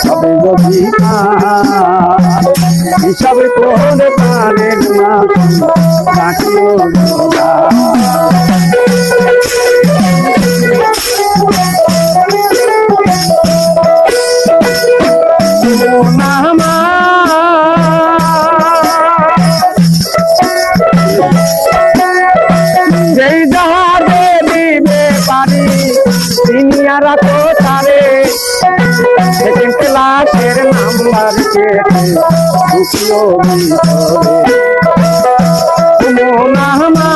হবে যদি হিসাব করে পারেন না রাখিও দুটিও ভিতরে মোনামা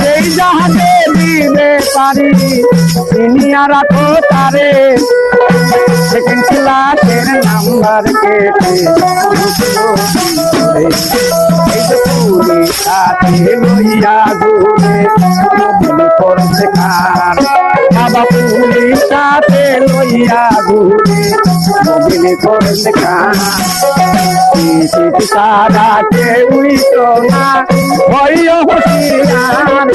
যেই যাহারে দিবে পারি সিনিয়ারা তো তারে। সেকেন্ড ক্লাসের নাম্বার খান বাবা পুরি সাথে লইয়া ঘুরে। নবীন করছে খান উইত না। ভয় হুশিয়ার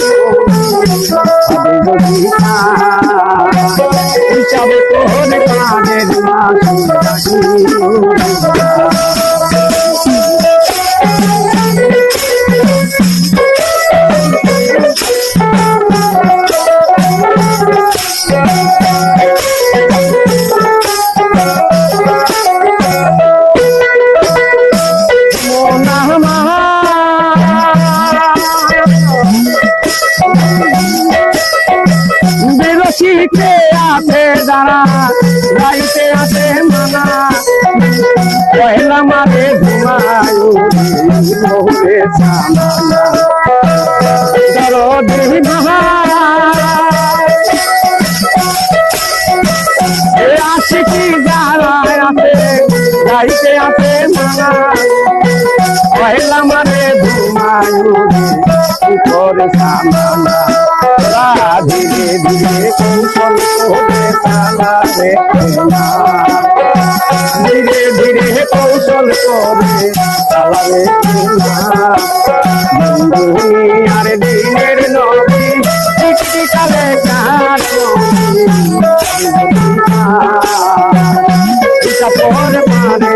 যারা গাইতে আসে মানা পয়লা মাঝে ঘুমায় দরদি মহা চালাবে ধীরে ধীরে কৌশল করে দিনের নবী কালে গান পর মানে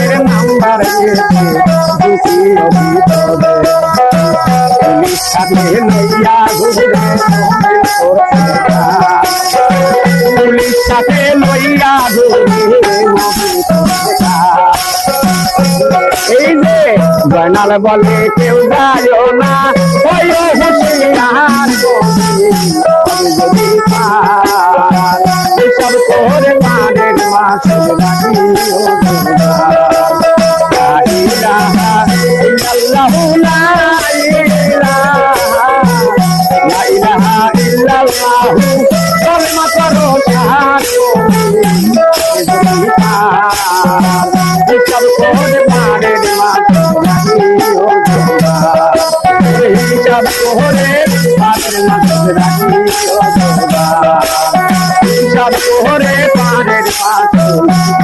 ক্লাসের নাম্বার পুলিশ লইয়া পুলিশ লইয়া এই যে জয়নাল বলে কেউ যায় না সব করে মানের মাস করে পানের মাস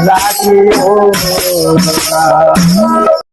রাখিও